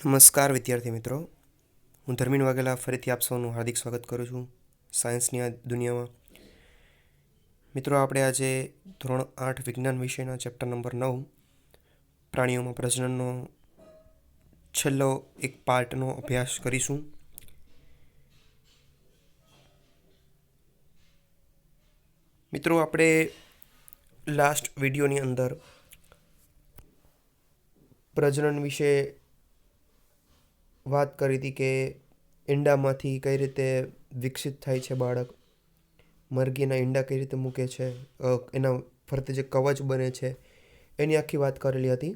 નમસ્કાર, વિદ્યાર્થી મિત્રો. હું ધર્મીન વાઘેલા ફરીથી આપ સૌનું હાર્દિક સ્વાગત કરું છું સાયન્સની આ દુનિયામાં. મિત્રો, આપણે આજે ધોરણ આઠ વિજ્ઞાન વિષયના ચેપ્ટર નંબર નવ, પ્રાણીઓમાં પ્રજનનનો છેલ્લો એક પાર્ટનો અભ્યાસ કરીશું. મિત્રો, આપણે લાસ્ટ વિડીયોની અંદર પ્રજનન વિશે વાત કરી હતી કે ઈંડામાંથી કઈ રીતે વિકસિત થાય છે બાળક? મરઘીના ઈંડા કઈ રીતે મૂકે છે? એના ફરતે જે કવચ બને છે, એની આખી વાત કરેલી હતી.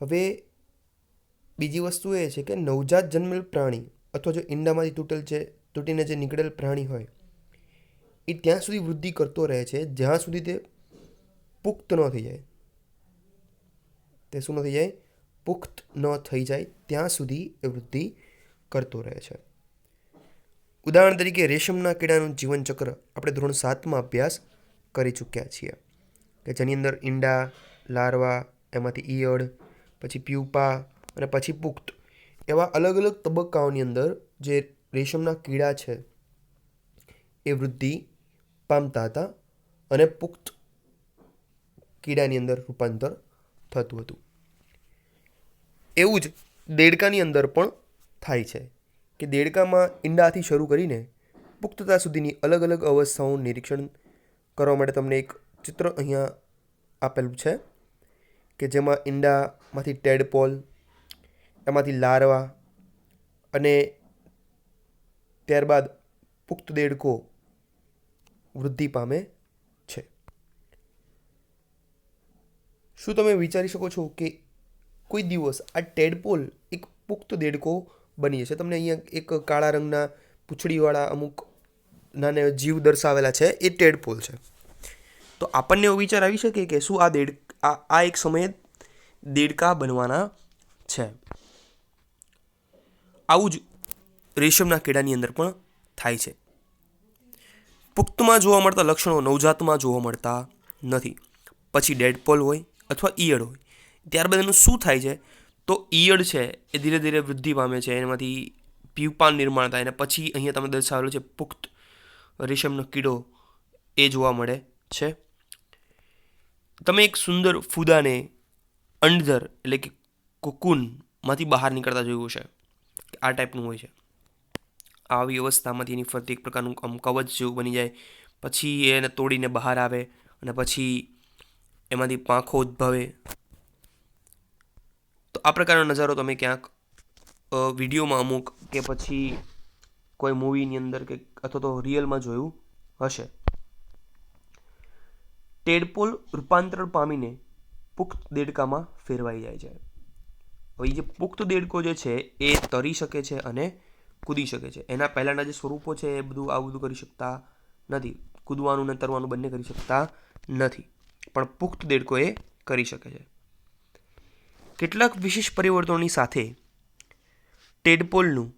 હવે બીજી વસ્તુ એ છે કે નવજાત જન્મેલ પ્રાણી અથવા જો ઈંડામાંથી તૂટેલ છે, તૂટીને જે નીકળેલ પ્રાણી હોય એ ત્યાં સુધી વૃદ્ધિ કરતો રહે છે, જ્યાં સુધી તે પુખ્ત ન થઈ જાય. તે શું ન થઈ જાય? પુખ્ત ન થઈ જાય, ત્યાં સુધી એ વૃદ્ધિ કરતો રહે છે. ઉદાહરણ તરીકે રેશમના કીડાનું જીવનચક્ર આપણે ધોરણ સાતમાં અભ્યાસ કરી ચૂક્યા છીએ, કે જેની અંદર ઈંડા, લાર્વા, એમાંથી ઈયળ, પછી પ્યુપા અને પછી પુખ્ત એવા અલગ અલગ તબક્કાઓની અંદર જે રેશમના કીડા છે એ વૃદ્ધિ પામતા હતા અને પુખ્ત કીડાની અંદર રૂપાંતર થતું હતું. એવું જ દેડકાની અંદર પણ થાય છે કે દેડકામાં ઈંડાથી શરૂ કરીને પુખ્તતા સુધીની અલગ અલગ અવસ્થાઓનું નિરીક્ષણ કરવા માટે તમને એક ચિત્ર અહીંયા આપેલું છે કે જેમાં ઈંડામાંથી ટેડપોલ, એમાંથી લાર્વા અને ત્યારબાદ પુખ્ત દેડકો વૃદ્ધિ પામે છે. શું તમે વિચારી શકો છો કે કોઈ દિવસ આ ટેડપોલ એક પુખ્ત દેડકો બની જશે. તમને અહીંયા એક કાળા રંગના પૂંછડીવાળા અમુક નાના જીવ દર્શાવેલા છે, એ ટેડપોલ છે. તો આપણને એવો વિચાર આવી શકે કે શું આ દેડ, આ આ એક સમયે દેડકા બનવાના છે. આવું જ રેશમના કીડાની અંદર પણ થાય છે. પુખ્તમાં જોવા મળતા લક્ષણો નવજાતમાં જોવા મળતા નથી. પછી ડેડપોલ હોય અથવા ઈયળ હોય. ત્યારબાદ એનું શું થાય છે? તો ઈયળ છે, એ ધીરે ધીરે વૃદ્ધિ પામે છે, એમાંથી પ્યુપાન નિર્માણ થાય અને પછી અહીંયા તમે દર્શાવેલું છે પુખ્ત રેશમનો કીડો, એ જોવા મળે છે. તમે એક સુંદર ફૂદાને અંડધર એટલે કે કુકુનમાંથી બહાર નીકળતા જોયું છે આ ટાઈપનું હોય છે. આવી અવસ્થામાંથી એની ફરતી એક પ્રકારનું આમ કવચ જેવું બની જાય. પછી એને તોડીને બહાર આવે અને પછી એમાંથી પાંખો ઉદ્ભવે. તો આ પ્રકારનો નજારો તમે ક્યાંક વિડીયોમાં અમુક કે પછી કોઈ મૂવીની અંદર કે અથવા તો રિયલમાં જોયું હશે. ટેડપોલ રૂપાંતરણ પામીને પુખ્ત દેડકામાં ફેરવાઈ જાય છે. હવે જે પુખ્ત દેડકો જે છે, એ તરી શકે છે અને કૂદી શકે છે. એના પહેલાંના જે સ્વરૂપો છે, એ બધું આવું બધું કરી શકતા નથી. કૂદવાનું ને તરવાનું બંને કરી શકતા નથી. પણ પુખ્ત દેડકો એ કરી શકે છે. કેટલાક વિશેષ પરિવર્તનોની સાથે ટેડપોલનું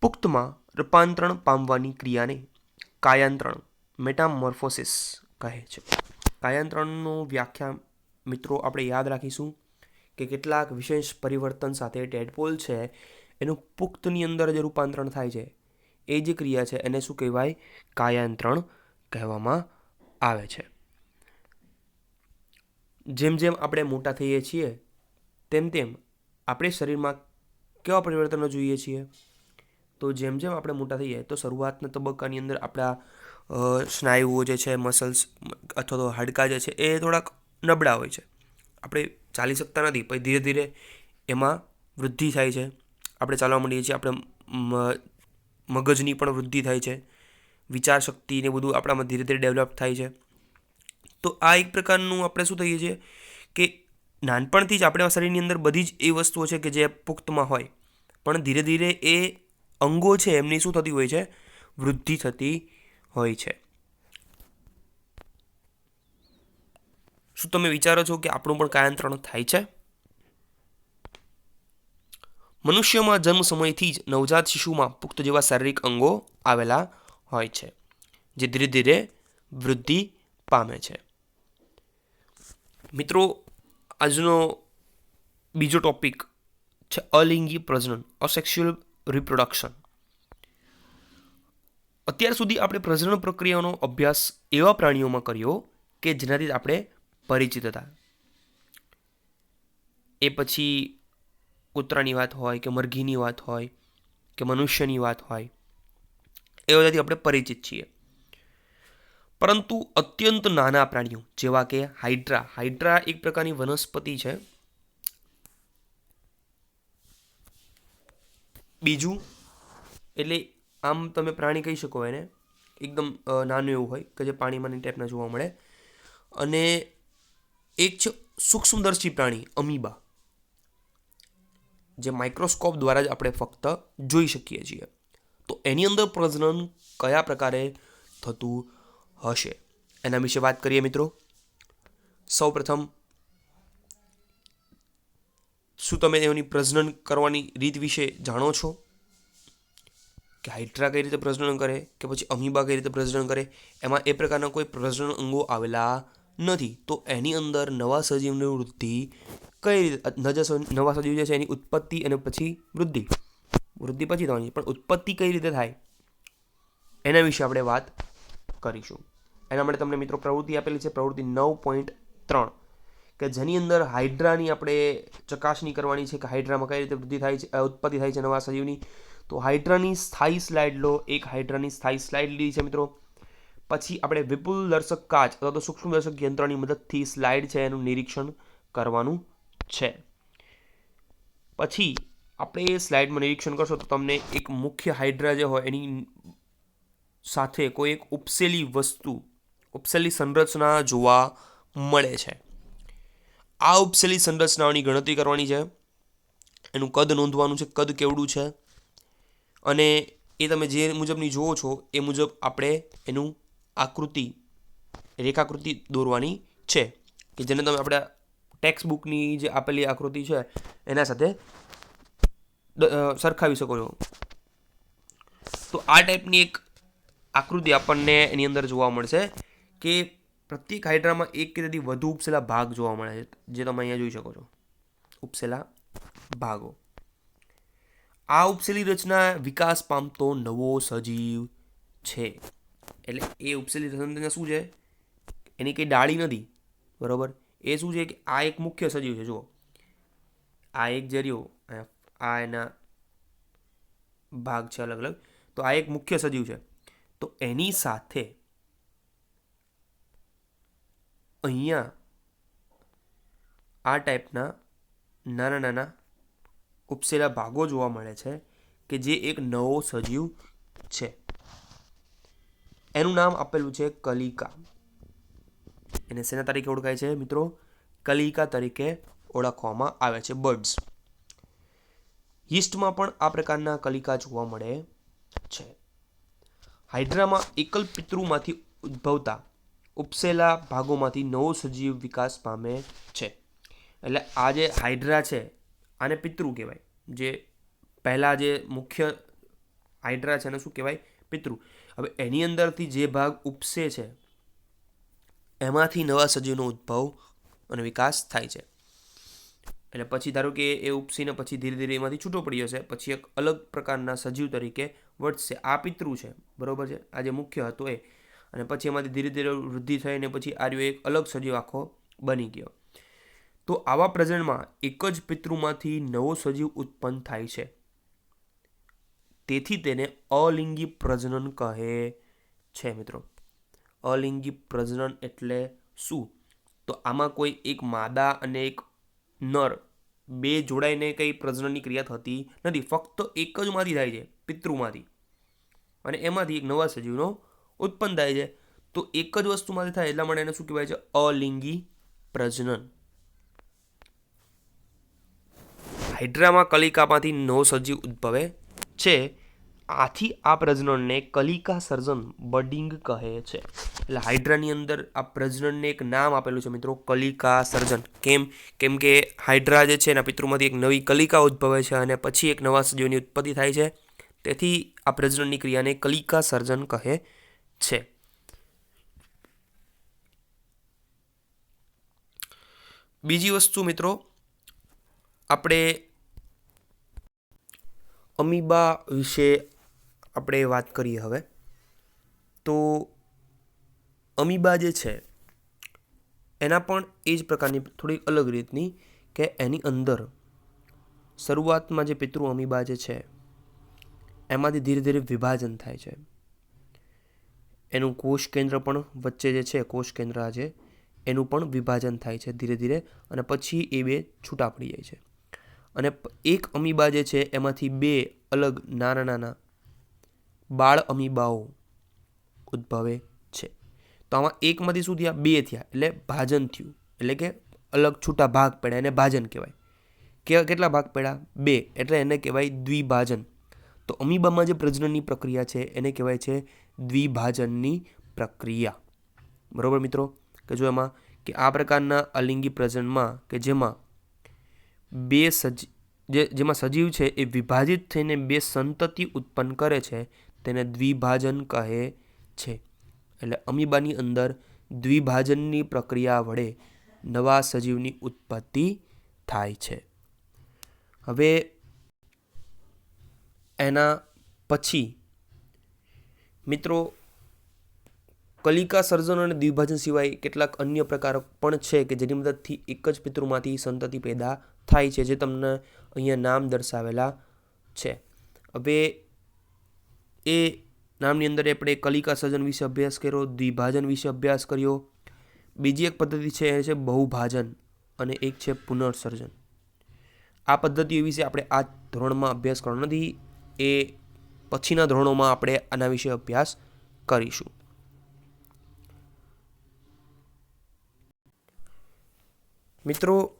પુખ્તમાં રૂપાંતરણ પામવાની ક્રિયાને કાયાંતરણ મેટામોર્ફોસિસ કહે છે. કાયાંતરણનું વ્યાખ્યા મિત્રો આપણે યાદ રાખીશું કે કેટલાક વિશેષ પરિવર્તન સાથે ટેડપોલ છે, એનું પુખ્તની અંદર જે રૂપાંતરણ થાય છે. એ જે ક્રિયા છે, એને શું કહેવાય? કાયાંતરણ કહેવામાં આવે છે. જેમ જેમ આપણે મોટા થઈએ છીએ, તેમ તેમ આપણે શરીરમાં કેવા પરિવર્તનો જોઈએ છીએ? તો જેમ જેમ આપણે મોટા થઈએ, તો શરૂઆતના તબક્કાની અંદર આપણા સ્નાયુઓ જે છે મસલ્સ અથવા તો હાડકાં જે છે, એ થોડાક નબળા હોય છે. આપણે ચાલી શકતા નથી, પછી ધીરે ધીરે એમાં વૃદ્ધિ થાય છે. આપણે ચાલવા માંડીએ છીએ, આપણે મગજની પણ વૃદ્ધિ થાય છે. વિચાર શક્તિ ને બધું આપણામાં ધીરે ધીરે ડેવલપ થાય છે. તો આ એક પ્રકારનું આપણે શું થઈએ છીએ કે નાનપણથી જ આપણા શરીરની અંદર બધી જ એ વસ્તુઓ છે કે જે પુખ્તમાં હોય, પણ ધીરે ધીરે એ અંગો છે એમની શું થતી હોય છે? વૃદ્ધિ થતી હોય છે. શું તમે વિચારો છો કે આપણું પણ કાયાંતરણ થાય છે? મનુષ્યમાં જન્મ સમયથી જ નવજાત શિશુમાં પુખ્ત જેવા શારીરિક અંગો આવેલા હોય છે, જે ધીરે ધીરે વૃદ્ધિ પામે છે. મિત્રો, આજનો બીજો ટોપિક છે અલિંગી પ્રજનન અસેક્સ્યુઅલ રિપ્રોડક્શન અત્યાર સુધી આપણે પ્રજનન પ્રક્રિયાનો અભ્યાસ એવા પ્રાણીઓમાં કર્યો કે જેનાથી આપણે પરિચિત હતા. એ પછી કૂતરાની વાત હોય કે મરઘીની વાત હોય કે મનુષ્યની વાત હોય, એ બધાથી આપણે પરિચિત છીએ. પરંતુ અત્યંત નાના પ્રાણીઓ, જેવા કે હાઇડ્રા. હાઇડ્રા એક પ્રકારની વનસ્પતિ છે. બીજું, એટલે આમ તમે પ્રાણી કહી શકો એને. એકદમ નાનું એવું હોય કે જે પાણીમાંની ટાઈપના જોવા મળે. અને એક છે સૂક્ષ્મદર્શી પ્રાણી, અમીબા. જે માઇક્રોસ્કોપ દ્વારા જ આપણે ફક્ત જોઈ શકીએ છીએ. તો એની અંદર પ્રજનન કયા પ્રકારે થતું હશે. એના વિશે વાત કરીએ મિત્રો. સૌપ્રથમ, શું તમે એની પ્રજનન કરવાની રીત વિશે જાણો છો? કે હાઇડ્રા કઈ રીતે પ્રજનન કરે, કે પછી અમીબા કઈ રીતે પ્રજનન કરે, એમાં એ પ્રકારના કોઈ પ્રજનન અંગો આવેલા નથી. તો એની અંદર નવા સજીવની વૃદ્ધિ કઈ રીતે સ- નવા સજીવ જે છે એની ઉત્પત્તિ અને પછી વૃદ્ધિ. વૃદ્ધિ પછી થવાની, પણ ઉત્પત્તિ કઈ રીતે થાય? એના વિશે આપણે વાત કરીશું. એના માટે તમને મિત્રો પ્રવૃત્તિ આપેલી છે પ્રવૃત્તિ નવ પોઈન્ટ ત્રણ, કે જેની અંદર હાઇડ્રાની આપણે ચકાસણી કરવાની છે કે હાઇડ્રામાં કઈ રીતે વૃદ્ધિ થાય છે ઉત્પત્તિ થાય છે નવા સજીવની. તો હાઇડ્રાની સ્થાયી સ્લાઇડ લો, એક હાઇડ્રાની સ્થાયી સ્લાઇડ લીધી છે મિત્રો. પછી આપણે વિપુલ દર્શક કાચ અથવા તો સૂક્ષ્મ દર્શક યંત્રની મદદથી સ્લાઇડ છે એનું નિરીક્ષણ કરવાનું છે. પછી આપણે એ સ્લાઇડમાં નિરીક્ષણ કરશો તો તમને એક મુખ્ય હાઇડ્રા જે હોય એની સાથે કોઈ એક ઉપસેલી વસ્તુ ઉપસેલી સંરચના જોવા મળે છે. આ ઉપસેલી સંરચનાઓની ગણતરી કરવાની છે. એનું કદ નોંધવાનું છે, કદ કેવડું છે. અને એ તમે જે મુજબની જુઓ છો, એ મુજબ આપણે એનું આકૃતિ, રેખાકૃતિ દોરવાની છે. કે જેને તમે આપણે ટેક્સ્ટ બુકની જે આપેલી આકૃતિ છે, એના સાથે સરખાવી શકો છો. તો આ ટાઈપની એક આકૃતિ આપણને એની અંદર જોવા મળશે. કે પ્રત્યેક હાઇડ્રામાં એક કે તેથી વધુ ઉપસેલા ભાગ જોવા મળે છે, જે તમે અહીંયા જોઈ શકો છો. ઉપસેલા ભાગો. આ ઉપસેલી રચના વિકાસ પામતો નવો સજીવ છે. એટલે એ ઉપસેલી રચના શું છે? એની કંઈ ડાળી નથી, બરાબર? એ શું છે કે આ એક મુખ્ય સજીવ છે, જુઓ. આ એક જરિયો આ- એના ભાગ છે અલગ અલગ તો આ એક મુખ્ય સજીવ છે. તો એની સાથે અહીંયા આ ટાઈપના નાના નાના ઉપસેલા ભાગો જોવા મળે છે કે જે એક નવો સજીવ છે. એનું નામ આપેલું છે કલિકા. એને શેના તરીકે ઓળખાય છે મિત્રો? કલિકા તરીકે ઓળખવામાં આવે છે બર્ડ્સ. યીસ્ટમાં પણ આ પ્રકારના કલિકા જોવા મળે છે. હાઇડ્રામાં એકલ પિતૃમાંથી ઉદ્ભવતા ઉપસેલા ભાગોમાંથી નવો સજીવ વિકાસ પામે છે. એટલે આ જે હાઇડ્રા છે, આને પિતૃ કહેવાય. જે પહેલાં જે મુખ્ય હાઇડ્રા છે એને શું કહેવાય? પિતૃ. હવે એની અંદરથી જે ભાગ ઉપસે છે, એમાંથી નવા સજીવનો ઉદ્ભવ અને વિકાસ થાય છે. એટલે પછી ધારો કે એ ઉપસીને પછી ધીરે ધીરે એમાંથી છૂટો પડ્યો છે, પછી એક અલગ પ્રકારના સજીવ તરીકે વધશે. આ પિતૃ છે, બરોબર છે? આ જે મુખ્ય હતો એ. અને પછી એમાંથી ધીરે ધીરે વૃદ્ધિ થઈને પછી આર્યો એક અલગ સજીવ આખો બની ગયો. તો આવા પ્રજનમાં એક જ પિતૃમાંથી નવો સજીવ ઉત્પન્ન થાય છે. તેથી તેને અલિંગી પ્રજનન કહે છે મિત્રો. અલિંગી પ્રજનન એટલે શું? તો આમાં કોઈ એક માદા અને એક નર બે જોડાઈને કંઈ પ્રજનનની ક્રિયા થતી નથી. ફક્ત એક જ માંથી થાય છે, પિતૃમાંથી. અને એમાંથી એક નવા સજીવનો ઉત્પન્ન થાય છે. તો એક જ વસ્તુમાંથી થાય એટલા માટે એને શું કહેવાય છે? અલિંગી પ્રજનન. હાઇડ્રામાં કલિકામાંથી નવો સજીવ ઉદ્ભવે છે. આથી આ પ્રજનનને કલિકા સર્જન બડિંગ કહે છે. એટલે હાઇડ્રાની અંદર આ પ્રજનનને એક નામ આપેલું છે મિત્રો, કલિકા સર્જન. કેમ? કેમ કે હાઇડ્રા જે છે એના પિતૃમાંથી એક નવી કલિકા ઉદ્ભવે છે અને પછી એક નવા સજીવની ઉત્પત્તિ થાય છે. તેથી આ પ્રજનનની ક્રિયાને કલિકા સર્જન કહે છે બીજી વસ્તુ મિત્રો, આપણે અમીબા વિશે આપણે વાત કરીએ હવે. તો અમીબા જે છે, એના પણ એ જ પ્રકારની થોડીક અલગ રીતની કે એની અંદર શરૂઆતમાં જે પિતૃ અમીબા જે છે, એમાંથી ધીરે ધીરે વિભાજન થાય છે. એનું કોષ કેન્દ્ર પણ વચ્ચે જે છે, કોષ કેન્દ્ર આ છે એનું પણ વિભાજન થાય છે ધીરે ધીરે અને પછી એ બે છૂટા પડી જાય છે. અને એક અમીબા જે છે, એમાંથી બે અલગ નાના નાના બાળ અમીબાઓ ઉદ્ભવે છે. તો આમાં એકમાંથી શું થયા બે થયા, એટલે ભાજન થયું. એટલે કે અલગ છૂટા ભાગ પડ્યા, એને ભાજન કહેવાય. કે, કેટલા ભાગ પડ્યા? બે, એટલે એને કહેવાય દ્વિભાજન. તો અમીબામાં જે પ્રજનનની પ્રક્રિયા છે, એને કહેવાય છે દ્વિભાજનની પ્રક્રિયા. બરાબર મિત્રો? કે જો એમાં કે આ પ્રકારના અલિંગી પ્રજનમાં કે જેમાં બે સજી, જે, જેમાં સજીવ છે એ વિભાજિત થઈને બે સંતતિ ઉત્પન્ન કરે છે, તેને દ્વિભાજન કહે છે. એટલે અમીબાની અંદર દ્વિભાજનની પ્રક્રિયા વડે નવા સજીવની ઉત્પત્તિ થાય છે. હવે એના પછી મિત્રો, કલિકા સર્જન અને દ્વિભાજન સિવાય કેટલાક અન્ય પ્રકારો પણ છે કે જેની મદદથી એક જ પિતૃમાંથી સંતતિ પેદા થાય છે, જે તમને અહીંયા નામ દર્શાવેલા છે. હવે એ નામની અંદર આપણે કલિકા સર્જન વિશે અભ્યાસ કર્યો, દ્વિભાજન વિશે અભ્યાસ કર્યો. બીજી એક પદ્ધતિ છે, એ છે બહુભાજન અને એક છે પુનર્સર્જન. આ પદ્ધતિઓ વિશે આપણે આ ધોરણમાં અભ્યાસ કરવાનો નથી. એ પછીના ધોરણોમાં આપણે આના વિશે અભ્યાસ કરીશું. મિત્રો,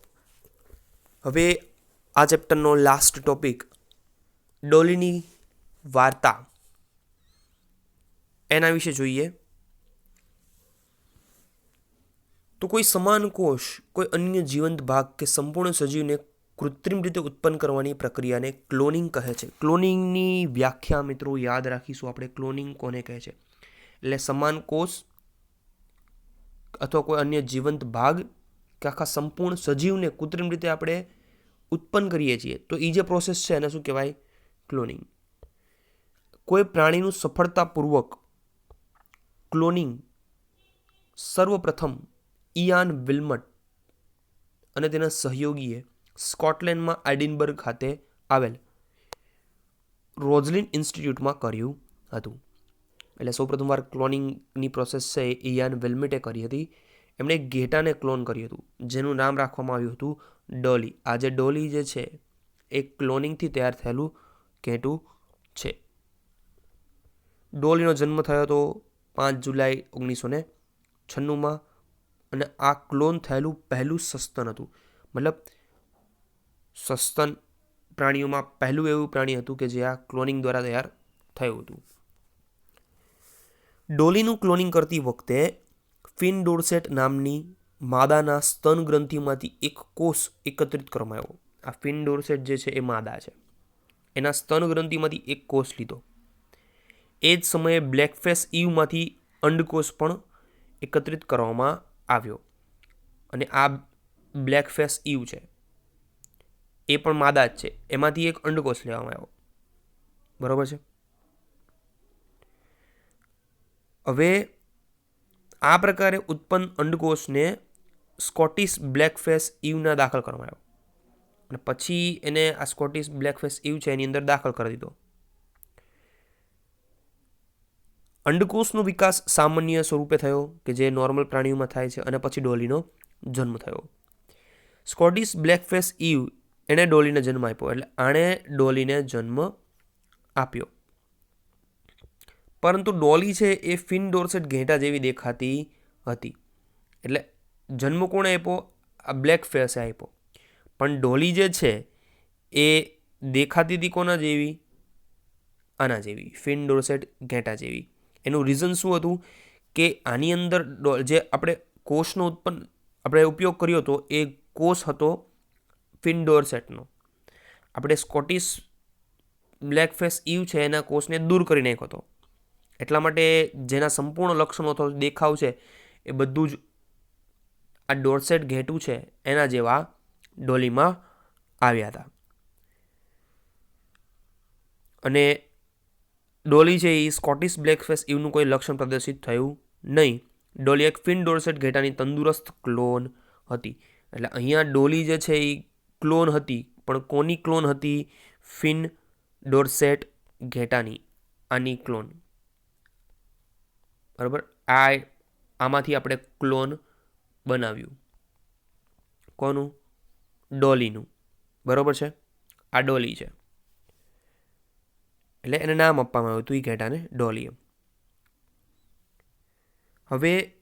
હવે આ ચેપ્ટરનો લાસ્ટ ટોપિક ડોલીની વાર્તા. એના વિશે જોઈએ. તો કોઈ સમાન કોષ, કોઈ અન્ય જીવંત ભાગ કે સંપૂર્ણ સજીવને કૃત્રિમ રીતે ઉત્પન્ન કરવાની પ્રક્રિયાને ક્લોનિંગ કહે છે. ક્લોનિંગની વ્યાખ્યા મિત્રો યાદ રાખીશું આપણે. ક્લોનિંગ કોને કહે છે? એટલે સમાન કોષ અથવા કોઈ અન્ય જીવંત ભાગ કે આખા સંપૂર્ણ સજીવને કૃત્રિમ રીતે આપણે ઉત્પન્ન કરીએ છીએ. તો એ જે પ્રોસેસ છે એને શું કહેવાય? ક્લોનિંગ. કોઈ પ્રાણીનું સફળતાપૂર્વક ક્લોનિંગ સર્વપ્રથમ ઇયાન વિલ્મટ અને તેના સહયોગીએ સ્કોટલેન્ડમાં એડિનબર્ગ ખાતે આવેલ રોઝલિન ઇન્સ્ટિટ્યૂટમાં કર્યું હતું. એટલે સૌપ્રથમવાર ક્લોનિંગની પ્રોસેસ છે એ ઇયાન વેલ્મેટે કરી હતી. એમણે ઘેટાને ક્લોન કર્યું હતું, જેનું નામ રાખવામાં આવ્યું હતું ડોલી. આજે ડોલી જે છે એ ક્લોનિંગથી તૈયાર થયેલું ઘેટું છે. ડોલીનો જન્મ થયો હતો પાંચ જુલાઈ ઓગણીસો ને છન્નુંમાં અને આ ક્લોન થયેલું પહેલું સસ્તન હતું. મતલબ સસ્તન પ્રાણીઓમાં પહેલું એવું પ્રાણી હતું કે જે આ ક્લોનિંગ દ્વારા તૈયાર થયું હતું. ડોલીનું ક્લોનિંગ કરતી વખતે ફિન ડોરસેટ નામની માદાના સ્તન ગ્રંથિમાંથી એક કોષ એકત્રિત કરવામાં આવ્યો. આ ફિન ડોરસેટ જે છે એ માદા છે. એના સ્તન ગ્રંથિમાંથી એક કોષ લીધો. એ જ સમયે બ્લેકફેસ ઈવમાંથી અંડકોષ પણ એકત્રિત કરવામાં આવ્યો. અને આ બ્લેકફેસ ઈવ છે. એ પણ માદા જ છે. એમાંથી એક અંડકોષ લેવામાં આવ્યો. બરોબર છે? હવે આ પ્રકારે ઉત્પન્ન અંડકોષને સ્કોટિશ બ્લેકફેસ ઈવના દાખલ કરવામાં આવ્યો. અને પછી એને આ સ્કોટિશ બ્લેકફેસ ઈવ છે એની અંદર દાખલ કરી દીધો. અંડકોષનો વિકાસ સામાન્ય સ્વરૂપે થયો કે જે નોર્મલ પ્રાણીઓમાં થાય છે અને પછી ડોલીનો જન્મ થયો. સ્કોટિશ બ્લેકફેસ ઈવ એણે ડોલીને જન્મ આપ્યો, એટલે આણે ડોલીને જન્મ આપ્યો. પરંતુ ડોલી છે એ ફિન ડોર્સેટ ઘેંટા જેવી દેખાતી હતી. એટલે જન્મ કોણે આપ્યો? આ બ્લેક ફેસે આપ્યો. પણ ડોલી જે છે એ દેખાતી હતી કોના જેવી? આના જેવી. ફિન ડોરસેટ ઘેંટા જેવી. એનું રીઝન શું હતું? કે આની અંદર જે આપણે કોષનો ઉત્પન્ન, આપણે ઉપયોગ કર્યો હતો એ કોષ હતો ફિન ડોર્સેટનો આપણે સ્કોટિશ બ્લેકફેસ ઈવ છે, એના કોષને દૂર કરી નાખ્યો હતો. એટલા માટે જેના સંપૂર્ણ લક્ષણો અથવા દેખાવ છે, એ બધું જ આ ડોરસેટ ઘેટું છે, એના જેવા ડોલીમાં આવ્યા હતા. અને ડોલી છે એ સ્કોટિશ બ્લેકફેસ ઇવનું કોઈ લક્ષણ પ્રદર્શિત થયું નહીં. ડોલી એક ફિન ડોરસેટ ઘેટાની તંદુરસ્ત ક્લોન હતી. એટલે અહીંયા ડોલી જે છે એ ક્લોન હતી, પણ કોની ક્લોન હતી? ફિન ડોરસેટ ઘેટાની, આની ક્લોન. બરાબર? આ આમાંથી આપણે ક્લોન બનાવ્યું. કોનું? ડોલીનું. બરાબર છે? આ ડોલી છે. એટલે એને નામ આપવામાં આવ્યું હતું એ ઘેટાને ડોલી એમ હવે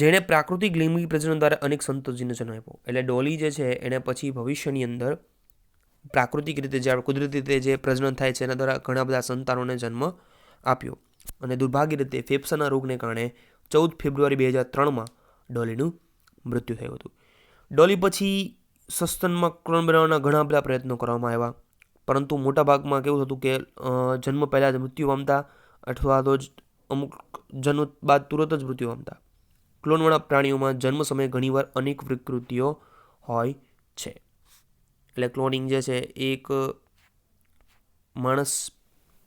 જેણે પ્રાકૃતિક લિંગી પ્રજનન દ્વારા અનેક સંતતિને જન્મ આપ્યો એટલે ડોલી જે છે, એને પછી ભવિષ્યની અંદર પ્રાકૃતિક રીતે જે કુદરતી રીતે જે પ્રજનન થાય છે, એના દ્વારા ઘણા બધા સંતાનોને જન્મ આપ્યો. અને દુર્ભાગ્ય રીતે ફેફસાના રોગને કારણે ચૌદ ફેબ્રુઆરી બે હજાર ત્રણમાં ડોલીનું મૃત્યુ થયું હતું. ડોલી પછી સસ્તનમાં ક્રોન બનાવવાના ઘણા બધા પ્રયત્નો કરવામાં આવ્યા. પરંતુ મોટાભાગમાં કેવું થતું કે જન્મ પહેલાં જ મૃત્યુ પામતા અથવા તો જ અમુક જન્મ બાદ તુરત જ મૃત્યુ પામતા. ક્લોનવાળા પ્રાણીઓમાં જન્મ સમયે ઘણીવાર અનેક વિકૃતિઓ હોય છે. એટલે ક્લોનિંગ જે છે, એક માણસ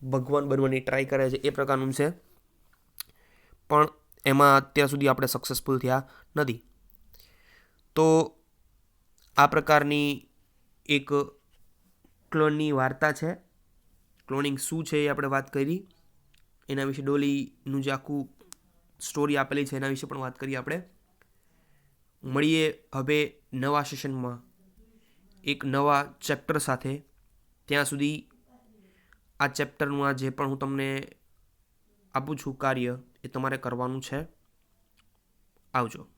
ભગવાન બનવાની ટ્રાય કરે છે એ પ્રકારનું છે. પણ એમાં અત્યાર સુધી આપણે સક્સેસફુલ થયા નથી. તો આ પ્રકારની એક ક્લોનની વાર્તા છે. ક્લોનિંગ શું છે એ આપણે વાત કરી. એના વિશે ડોલીનું જે આખું સ્ટોરી આપેલી છે, એના વિશે પણ વાત કરીએ આપણે. મળીએ હવે નવા સેશનમાં એક નવા ચેપ્ટર સાથે. ત્યાં સુધી આ ચેપ્ટરનું આ જે પણ હું તમને આપું છું કાર્ય એ તમારે કરવાનું છે. આવજો.